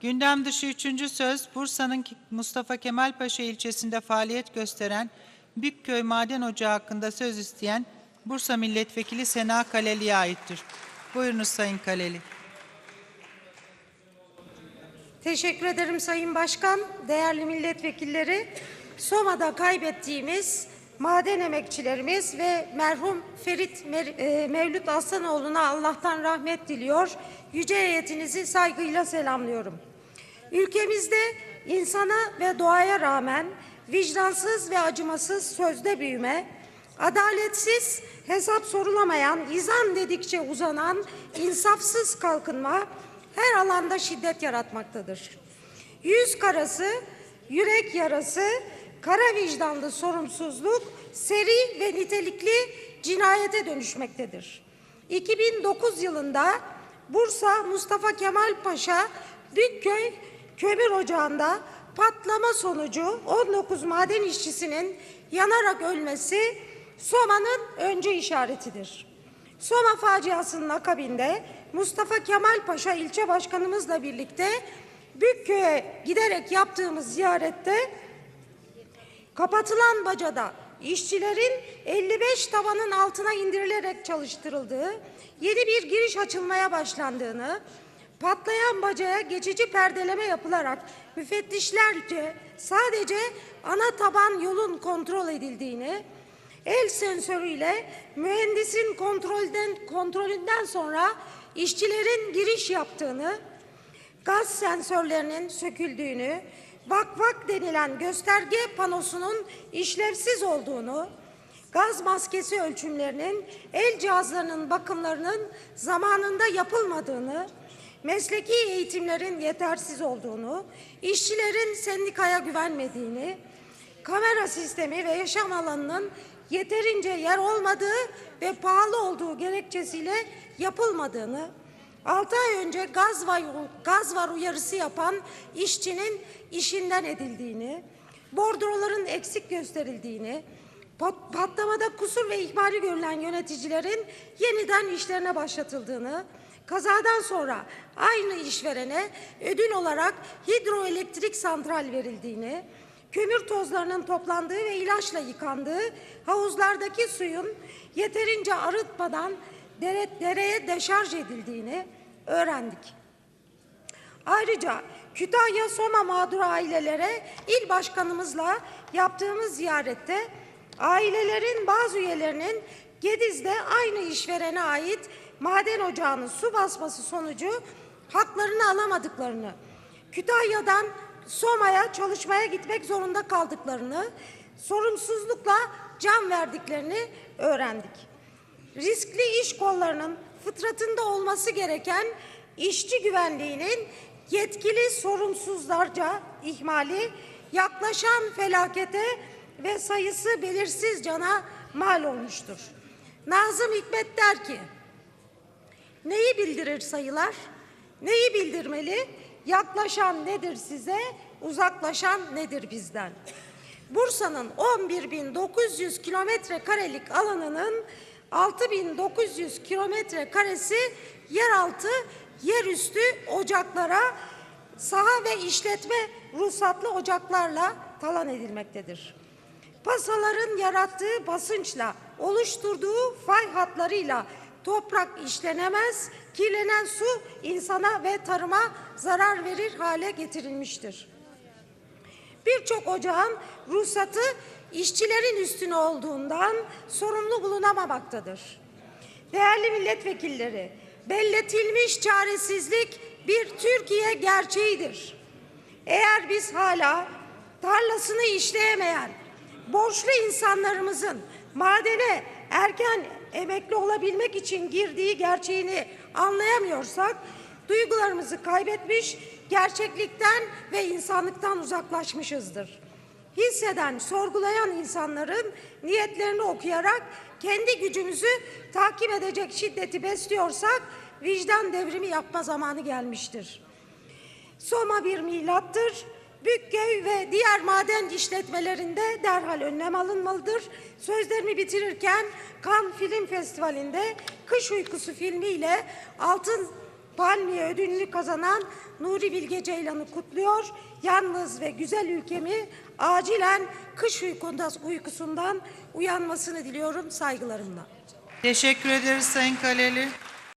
Gündem dışı üçüncü söz, Bursa'nın Mustafa Kemal Paşa ilçesinde faaliyet gösteren Bükköy Maden Ocağı hakkında söz isteyen Bursa Milletvekili Sena Kaleli'ye aittir. Buyurunuz Sayın Kaleli. Teşekkür ederim Sayın Başkan, değerli milletvekilleri. Soma'da kaybettiğimiz maden emekçilerimiz ve merhum Ferit e, Mevlüt Aslanoğlu'na Allah'tan rahmet diliyor. Yüce heyetinizi saygıyla selamlıyorum. Ülkemizde insana ve doğaya rağmen vicdansız ve acımasız sözde büyüme, adaletsiz, hesap sorulamayan, izan dedikçe uzanan, insafsız kalkınma her alanda şiddet yaratmaktadır. Yüz karası, yürek yarası, kara vicdanlı sorumsuzluk seri ve nitelikli cinayete dönüşmektedir. 2009 yılında Bursa Mustafa Kemal Paşa Bükköy Kömür Ocağı'nda patlama sonucu 19 maden işçisinin yanarak ölmesi Soma'nın önce işaretidir. Soma faciasının akabinde Mustafa Kemal Paşa ilçe başkanımızla birlikte Bükköy'e giderek yaptığımız ziyarette kapatılan bacada işçilerin 55 tavanın altına indirilerek çalıştırıldığı, yeni bir giriş açılmaya başlandığını, patlayan bacaya geçici perdeleme yapılarak müfettişlerce sadece ana taban yolun kontrol edildiğini, el sensörüyle mühendisin kontrolden kontrolünden sonra işçilerin giriş yaptığını, gaz sensörlerinin söküldüğünü, vak vak denilen gösterge panosunun işlevsiz olduğunu, gaz maskesi ölçümlerinin, el cihazlarının bakımlarının zamanında yapılmadığını, mesleki eğitimlerin yetersiz olduğunu, işçilerin sendikaya güvenmediğini, kamera sistemi ve yaşam alanının yeterince yer olmadığı ve pahalı olduğu gerekçesiyle yapılmadığını, 6 ay önce gaz var, gaz var uyarısı yapan işçinin işinden edildiğini, bordroların eksik gösterildiğini, pat- patlamada kusur ve ihmali görülen yöneticilerin yeniden işlerine başlatıldığını, kazadan sonra aynı işverene ödül olarak hidroelektrik santral verildiğini, kömür tozlarının toplandığı ve ilaçla yıkandığı havuzlardaki suyun yeterince arıtmadan dere, dereye deşarj edildiğini öğrendik. Ayrıca Kütahya Soma mağdur ailelere il başkanımızla yaptığımız ziyarette ailelerin bazı üyelerinin Gediz'de aynı işverene ait maden ocağının su basması sonucu haklarını alamadıklarını, Kütahya'dan Soma'ya çalışmaya gitmek zorunda kaldıklarını, sorumsuzlukla can verdiklerini öğrendik. Riskli iş kollarının fıtratında olması gereken işçi güvenliğinin yetkili sorumsuzlarca ihmali, yaklaşan felakete ve sayısı belirsiz cana mal olmuştur. Nazım Hikmet der ki, Neyi bildirir sayılar? Neyi bildirmeli? Yaklaşan nedir size, uzaklaşan nedir bizden? Bursa'nın 11.900 kilometre karelik alanının 6.900 kilometre karesi yeraltı, yerüstü ocaklara, saha ve işletme ruhsatlı ocaklarla talan edilmektedir. Pasaların yarattığı basınçla, oluşturduğu fay hatlarıyla toprak işlenemez, kirlenen su insana ve tarıma zarar verir hale getirilmiştir. Birçok ocağın ruhsatı işçilerin üstüne olduğundan sorumlu bulunamamaktadır. Değerli milletvekilleri, belletilmiş çaresizlik bir Türkiye gerçeğidir. Eğer biz hala tarlasını işleyemeyen borçlu insanlarımızın madene erken emekli olabilmek için girdiği gerçeğini anlayamıyorsak duygularımızı kaybetmiş, gerçeklikten ve insanlıktan uzaklaşmışızdır. Hisseden, sorgulayan insanların niyetlerini okuyarak kendi gücümüzü takip edecek şiddeti besliyorsak vicdan devrimi yapma zamanı gelmiştir. Soma bir milattır. Bükköy ve diğer maden işletmelerinde derhal önlem alınmalıdır. Sözlerimi bitirirken Cannes Film Festivali'nde Kış Uykusu filmiyle Altın Palmiye ödülünü kazanan Nuri Bilge Ceylan'ı kutluyor. Yalnız ve güzel ülkemi acilen kış uykusundan uyanmasını diliyorum saygılarımla. Teşekkür ederiz Sayın Kaleli.